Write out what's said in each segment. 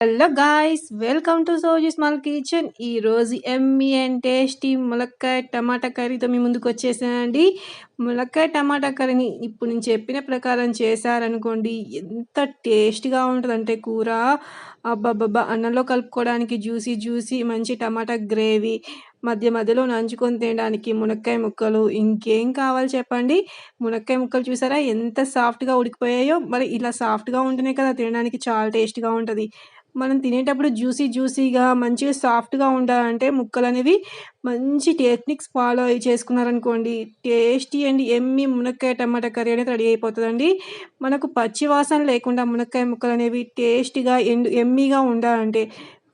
Hello guys welcome to Soji small kitchen. ఈరోజు yummy and tasty ములక్కాయ టమాటా కర్రీతో మీ ముందుకు వచ్చేసానండి. ములక్కాయ టమాటా కర్రీని ఇప్పుడు నేను చెప్పిన ప్రకారం చేశారనుకోండి ఎంత టేస్ట్గా ఉంటుందంటే కూర అబ్బబ్బబ్బా అన్నంలో కలుపుకోవడానికి జ్యూసీ జ్యూసీ మంచి టమాటా గ్రేవీ మధ్య మధ్యలో నంచుకొని తినడానికి మునక్కాయ ముక్కలు ఇంకేం కావాలి చెప్పండి? మునక్కాయ ముక్కలు చూసారా? ఎంత సాఫ్ట్గా ఉడికిపోయాయో. మరి ఇలా సాఫ్ట్గా ఉంటేనే కదా తినడానికి చాలా టేస్ట్గా ఉంటుంది. మనం తినేటప్పుడు జ్యూసీ జ్యూసీగా మంచిగా సాఫ్ట్గా ఉండాలంటే ముక్కలు అనేవి మంచి టెక్నిక్స్ ఫాలో అయ్యి చేసుకున్నారనుకోండి టేస్టీ అండ్ ఎమ్మి మునక్కాయ టమాటా కర్రీ అనేది రెడీ అయిపోతుందండి. మనకు పచ్చి వాసన లేకుండా మునక్కాయ ముక్కలు అనేవి టేస్టీగా ఎండు ఎమ్మీగా ఉండాలంటే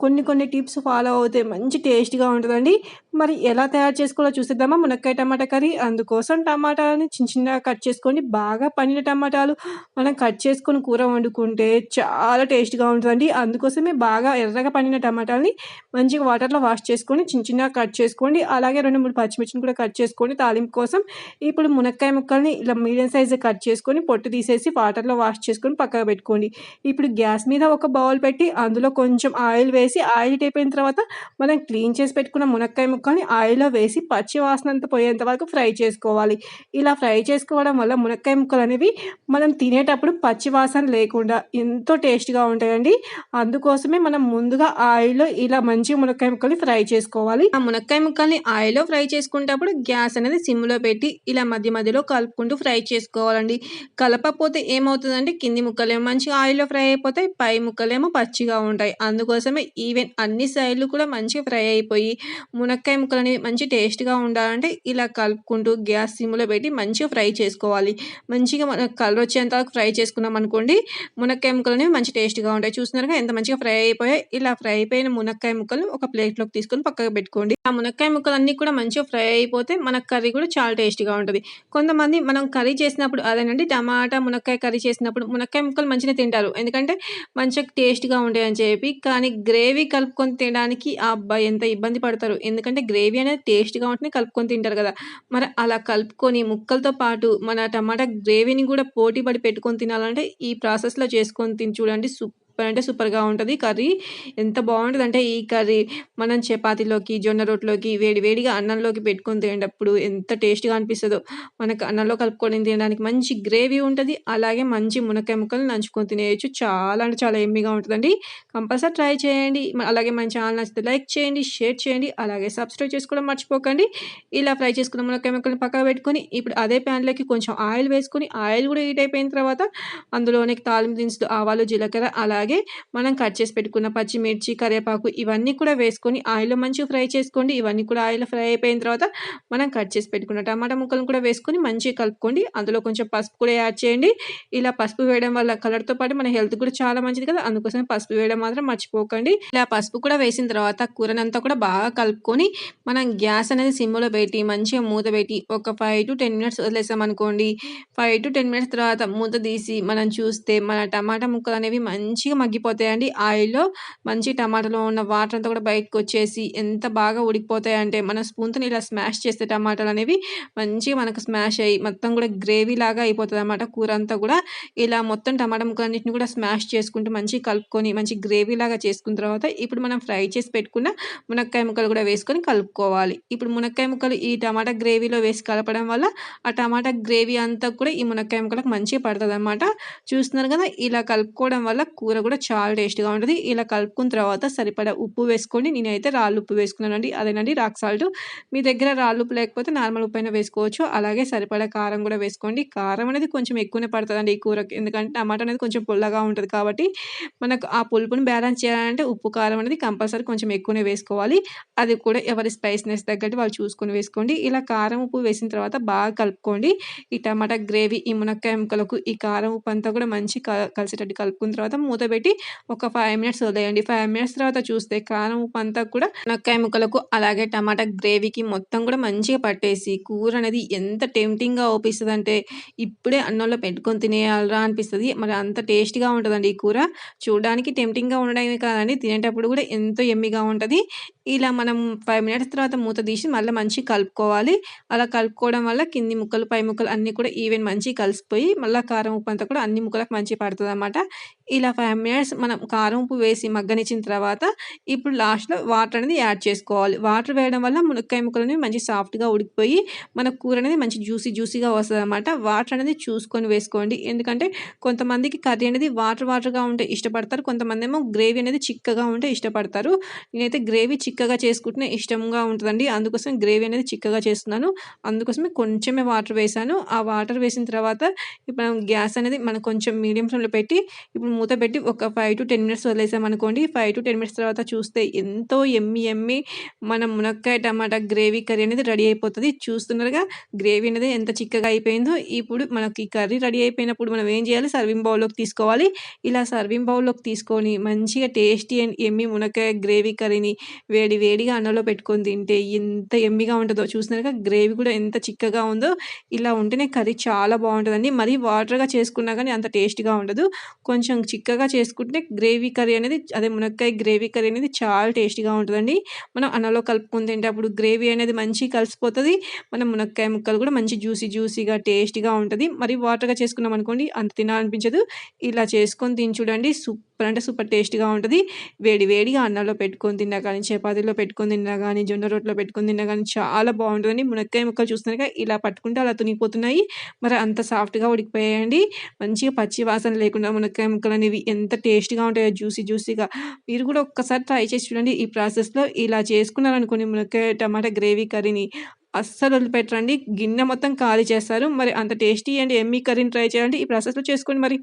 కొన్ని కొన్ని టిప్స్ ఫాలో అవుతే మంచి టేస్ట్గా ఉంటుందండి. మరి ఎలా తయారు చేసుకోవాలో చూసేద్దామా మునక్కాయ టమాటా కర్రీ. అందుకోసం టమాటాలని చిన్న చిన్నగా కట్ చేసుకొని బాగా పండిన టమాటాలు మనం కట్ చేసుకొని కూర వండుకుంటే చాలా టేస్ట్గా ఉంటుందండి. అందుకోసమే బాగా ఎర్రగా పండిన టమాటాలని మంచిగా వాటర్లో వాష్ చేసుకొని చిన్న చిన్నగా కట్ చేసుకోండి. అలాగే రెండు మూడు పచ్చిమిర్చిని కూడా కట్ చేసుకొని తాలింపు కోసం. ఇప్పుడు మునక్కాయ ముక్కల్ని ఇలా మీడియం సైజు కట్ చేసుకొని పొట్టు తీసేసి వాటర్లో వాష్ చేసుకొని పక్కకు పెట్టుకోండి. ఇప్పుడు గ్యాస్ మీద ఒక బౌల్ పెట్టి అందులో కొంచెం ఆయిల్ వేసి వేసి ఆయిల్ అయిపోయిన తర్వాత మనం క్లీన్ చేసి పెట్టుకున్న మునక్కాయ ముక్కల్ని ఆయిల్లో వేసి పచ్చి వాసన అంతా పోయేంత వరకు ఫ్రై చేసుకోవాలి. ఇలా ఫ్రై చేసుకోవడం వల్ల మునక్కాయ ముక్కలు అనేవి మనం తినేటప్పుడు పచ్చి వాసన లేకుండా ఎంతో టేస్ట్గా ఉంటాయండి. అందుకోసమే మనం ముందుగా ఆయిల్లో ఇలా మంచి మునక్కాయ ముక్కల్ని ఫ్రై చేసుకోవాలి. ఆ మునక్కాయ ముక్కల్ని ఆయిల్లో ఫ్రై చేసుకునేటప్పుడు గ్యాస్ అనేది సిమ్లో పెట్టి ఇలా మధ్య మధ్యలో కలుపుకుంటూ ఫ్రై చేసుకోవాలండి. కలపకపోతే ఏమవుతుందంటే కింది ముక్కలేమో మంచిగా ఆయిల్లో ఫ్రై అయిపోతాయి పై ముక్కలేమో పచ్చిగా ఉంటాయి. అందుకోసమే ఈవెన్ అన్ని సైడ్లు కూడా మంచిగా ఫ్రై అయిపోయి మునక్కాయ ముక్కలు అనేవి మంచి టేస్ట్గా ఉండాలంటే ఇలా కలుపుకుంటూ గ్యాస్ సిమ్లో పెట్టి మంచిగా ఫ్రై చేసుకోవాలి. మంచిగా మన కలర్ వచ్చేంత వరకు ఫ్రై చేసుకున్నాం అనుకోండి మునక్కాయ ముక్కలు అనేవి మంచి టేస్ట్గా ఉంటాయి. చూస్తున్నారుగా ఎంత మంచిగా ఫ్రై అయిపోయాయి. ఇలా ఫ్రై అయిపోయిన మునక్కాయ ముక్కలు ఒక ప్లేట్లోకి తీసుకొని పక్కకు పెట్టుకోండి. ఆ మునక్కాయ ముక్కలు అన్నీ కూడా మంచిగా ఫ్రై అయిపోతే మన కర్రీ కూడా చాలా టేస్ట్గా ఉంటుంది. కొంతమంది మనం కర్రీ చేసినప్పుడు అదేనండి టమాటా మునక్కాయ కర్రీ చేసినప్పుడు మునక్కాయ ముక్కలు మంచిగా తింటారు. ఎందుకంటే మంచిగా టేస్ట్గా ఉంటాయని చెప్పి కానీ గ్రే గ్రేవీ కలుపుకొని తినడానికి ఆ అబ్బాయి ఎంత ఇబ్బంది పడతారు? ఎందుకంటే గ్రేవీ అనేది టేస్ట్గా ఉంటుంది కలుపుకొని తింటారు కదా. మరి అలా కలుపుకొని ముక్కలతో పాటు మన టమాటా గ్రేవీని కూడా పోటీ పడి పెట్టుకొని తినాలంటే ఈ ప్రాసెస్లో చేసుకొని తిని చూడండి సూప్ సూపర్ అంటే సూపర్గా ఉంటుంది. కర్రీ ఎంత బాగుంటుంది అంటే ఈ కర్రీ మనం చపాతీలోకి జొన్న రొట్టెలోకి వేడి వేడిగా అన్నంలోకి పెట్టుకొని తినేటప్పుడు ఎంత టేస్ట్గా అనిపిస్తుందో. మనకు అన్నంలో కలుపుకొని తినడానికి మంచి గ్రేవీ ఉంటుంది. అలాగే మంచి మునక్కాయ ముక్కలు నంచుకొని తినేయచ్చు. చాలా అంటే చాలా ఎమ్మిగా ఉంటుందండి. కంపల్సరీ ట్రై చేయండి. అలాగే మన ఛానల్ నచ్చితే లైక్ చేయండి షేర్ చేయండి అలాగే సబ్స్క్రైబ్ చేసుకోవడం మర్చిపోకండి. ఇలా ఫ్రై చేసుకున్న మునక్కాయ ముక్కలు పక్కన పెట్టుకొని ఇప్పుడు అదే ప్యాన్లోకి కొంచెం ఆయిల్ వేసుకొని ఆయిల్ కూడా హీట్ అయిపోయిన తర్వాత అందులోనికి తాలింపు దినుసులు ఆవాలు జీలకర్ర అలాగే అలాగే మనం కట్ చేసి పెట్టుకున్న పచ్చిమిర్చి కరివేపాకు ఇవన్నీ కూడా వేసుకొని ఆయిల్లో మంచిగా ఫ్రై చేసుకోండి. ఇవన్నీ కూడా ఆయిల్ ఫ్రై అయిపోయిన తర్వాత మనం కట్ చేసి పెట్టుకున్న టమాటా ముక్కలను కూడా వేసుకొని మంచిగా కలుపుకోండి. అందులో కొంచెం పసుపు కూడా యాడ్ చేయండి. ఇలా పసుపు వేయడం వల్ల కలర్తో పాటు మన హెల్త్ కూడా చాలా మంచిది కదా. అందుకోసం పసుపు వేయడం మాత్రం మర్చిపోకండి. ఇలా పసుపు కూడా వేసిన తర్వాత కూరనంతా కూడా బాగా కలుపుకొని మనం గ్యాస్ అనేది సిమ్లో పెట్టి మంచిగా మూత పెట్టి ఒక ఫైవ్ టు టెన్ మినిట్స్ వదిలేసాం అనుకోండి. ఫైవ్ టు టెన్ మినిట్స్ తర్వాత మూత తీసి మనం చూస్తే మన టమాటా ముక్కలు అనేవి మంచిగా మగ్గిపోతాయండి. ఆయిల్లో మంచి టమాటాలో ఉన్న వాటర్ అంతా కూడా బయటకు వచ్చేసి ఎంత బాగా ఉడికిపోతాయంటే మన స్పూన్తో ఇలా స్మాష్ చేస్తే టమాటాలు అనేవి మంచిగా మనకు స్మాష్ అయ్యి మొత్తం కూడా గ్రేవీ లాగా అయిపోతుంది అనమాట కూర అంతా కూడా ఇలా మొత్తం టమాటా ముక్కలన్నింటిని కూడా స్మాష్ చేసుకుంటూ మంచిగా కలుపుకొని మంచి గ్రేవీ లాగా చేసుకున్న తర్వాత ఇప్పుడు మనం ఫ్రై చేసి పెట్టుకున్న మునక్కాయ ముక్కలు కూడా వేసుకొని కలుపుకోవాలి. ఇప్పుడు మునక్కాయ ముక్కలు ఈ టమాటా గ్రేవీలో వేసి కలపడం వల్ల ఆ టమాటా గ్రేవీ అంతా కూడా ఈ మునక్కాయ ముక్కలకు మంచిగా పడుతుంది అనమాట చూస్తున్నారు కదా ఇలా కలుపుకోవడం వల్ల కూర కూడా చాలా టేస్ట్గా ఉంటుంది. ఇలా కలుపుకున్న తర్వాత సరిపడా ఉప్పు వేసుకోండి నేనైతే రాళ్ళు ఉప్పు వేసుకున్నానండి. అదేనండి రాక్ సాల్ట్. మీ దగ్గర రాళ్ళు ఉప్పు లేకపోతే నార్మల్ ఉప్పు అయినా వేసుకోవచ్చు. అలాగే సరిపడా కారం కూడా వేసుకోండి. కారం అనేది కొంచెం ఎక్కువనే పడుతుందండి ఈ కూరకి. ఎందుకంటే టమాటా అనేది కొంచెం పుల్లగా ఉంటుంది కాబట్టి మనకు ఆ పులుపుని బ్యాలెన్స్ చేయాలంటే ఉప్పు కారం అనేది కంపల్సరీ కొంచెం ఎక్కువనే వేసుకోవాలి. అది కూడా ఎవరి స్పైస్నెస్ తగ్గట్టు వాళ్ళు చూసుకొని వేసుకోండి. ఇలా కారం ఉప్పు వేసిన తర్వాత బాగా కలుపుకోండి. ఈ టమాటా గ్రేవీ ఈ మునక్కాయ ముక్కలకు ఈ కారం ఉప్పు అంతా కూడా మంచి కలిసేటట్టు కలుపుకున్న తర్వాత మూత పెట్టి ఒక ఫైవ్ మినిట్స్ వదిలేయండి. ఫైవ్ మినిట్స్ తర్వాత చూస్తే కారం ఉప్పు అంతా కూడా నక్కాయ ముక్కలకు అలాగే టమాటా గ్రేవీకి మొత్తం కూడా మంచిగా పట్టేసి కూర అనేది ఎంత టెంప్టింగ్గా ఓపిస్తుంది అంటే ఇప్పుడే అన్నంలో పెట్టుకొని తినేయాలరా అనిపిస్తుంది. మరి అంత టేస్ట్గా ఉంటుందండి ఈ కూర. చూడడానికి టెంప్టింగ్గా ఉండడమే కాదండి. తినేటప్పుడు కూడా ఎంతో ఎమ్మిగా ఉంటుంది. ఇలా మనం ఫైవ్ మినిట్స్ తర్వాత మూత తీసి మళ్ళీ మంచిగా కలుపుకోవాలి. అలా కలుపుకోవడం వల్ల కింది ముక్కలు పై ముక్కలు అన్నీ కూడా ఈవెన్ మంచిగా కలిసిపోయి మళ్ళీ కారం ఉప్పు అంతా కూడా అన్ని ముక్కలకు మంచిగా పడుతుంది అనమాట ఇలా ఫైవ్ మినిట్స్ మనం కారం ఉప్పు వేసి మగ్గనిచ్చిన తర్వాత ఇప్పుడు లాస్ట్లో వాటర్ అనేది యాడ్ చేసుకోవాలి. వాటర్ వేయడం వల్ల మునక్కాయ ముక్కలు అనేవి మంచి సాఫ్ట్గా ఉడికిపోయి మన కూర అనేది మంచి జ్యూసీ జ్యూసీగా వస్తుంది అనమాట వాటర్ అనేది చూసుకొని వేసుకోండి. ఎందుకంటే కొంతమందికి కర్రీ అనేది వాటర్ వాటర్గా ఉంటే ఇష్టపడతారు. కొంతమంది ఏమో గ్రేవీ అనేది చిక్కగా ఉంటే ఇష్టపడతారు. నేనైతే గ్రేవీ చిక్కగా చేసుకుంటే ఇష్టంగా ఉంటుందండి. అందుకోసం గ్రేవీ అనేది చిక్కగా చేస్తున్నాను. అందుకోసమే కొంచెమే వాటర్ వేసాను ఆ వాటర్ వేసిన తర్వాత ఇప్పుడు మనం గ్యాస్ అనేది మనం కొంచెం మీడియం ఫ్లేమ్లో పెట్టి ఇప్పుడు మూత పెట్టి ఒక ఫైవ్ టు టెన్ మినిట్స్ వదిలేసామనుకోండి ఫైవ్ టు టెన్ మినిట్స్ తర్వాత చూస్తే ఎంతో ఎమ్మి ఎమ్మి మన మునక్కాయ టమాటా గ్రేవీ కర్రీ అనేది రెడీ అయిపోతుంది. చూస్తున్నారుగా గ్రేవీ అనేది ఎంత చిక్కగా అయిపోయిందో. ఇప్పుడు మనకి కర్రీ రెడీ అయిపోయినప్పుడు మనం ఏం చేయాలి? సర్వింగ్ బౌల్లోకి తీసుకోవాలి. ఇలా సర్వింగ్ బౌల్లోకి తీసుకొని మంచిగా టేస్టీ అండ్ ఎమ్మి మునక్కాయ గ్రేవీ కర్రీని వేడి వేడిగా అన్నంలో పెట్టుకొని తింటే ఎంత ఎమ్మిగా ఉంటుందో చూసినాక గ్రేవీ కూడా ఎంత చిక్కగా ఉందో ఇలా ఉంటేనే కర్రీ చాలా బాగుంటుందండి. మరీ వాటర్గా చేసుకున్నా కానీ అంత టేస్ట్గా ఉండదు. కొంచెం చిక్కగా చేసుకుంటే గ్రేవీ కర్రీ అనేది అదే మునక్కాయ గ్రేవీ కర్రీ అనేది చాలా టేస్టీగా ఉంటుందండి. మనం అన్నంలో కలుపుకొని తింటే అప్పుడు గ్రేవీ అనేది మంచిగా కలిసిపోతుంది. మన మునక్కాయ ముక్కలు కూడా మంచి జ్యూసీ జ్యూసీగా టేస్టీగా ఉంటుంది. మరి వాటర్గా చేసుకున్నాం అనుకోండి అంత తినాలనిపించదు. ఇలా చేసుకొని తిని చూడండి. సూప్ సూపర్ అంటే సూపర్ టేస్ట్గా ఉంటుంది. వేడి వేడిగా అన్నంలో పెట్టుకొని తిన్నా కానీ చపాతీలో పెట్టుకొని తిన్నా కానీ జొన్న రొట్టెలో పెట్టుకొని తిన్నా కానీ చాలా బాగుంటుందండి. మునక్కాయ ముక్కలు చూస్తున్నాక ఇలా పట్టుకుంటే అలా తునిగిపోతున్నాయి. మరి అంత సాఫ్ట్గా ఉడికిపోయాయండి. మంచిగా పచ్చి వాసన లేకుండా మునక్కాయ ముక్కలు అనేవి ఎంత టేస్ట్గా ఉంటాయో జ్యూసీ జ్యూసీగా. మీరు కూడా ఒక్కసారి ట్రై చేసి చూడండి ఈ ప్రాసెస్లో. ఇలా చేసుకున్నారనుకోండి మునక్కాయ టమాటా గ్రేవీ కర్రీని అస్సలు వదిలిపెట్టరండి. గిన్నె మొత్తం ఖాళీ చేస్తారు. మరి అంత టేస్టీ అండ్ ఎమ్మీ కర్రీని ట్రై చేయండి. ఈ ప్రాసెస్లో చేసుకోండి మరి.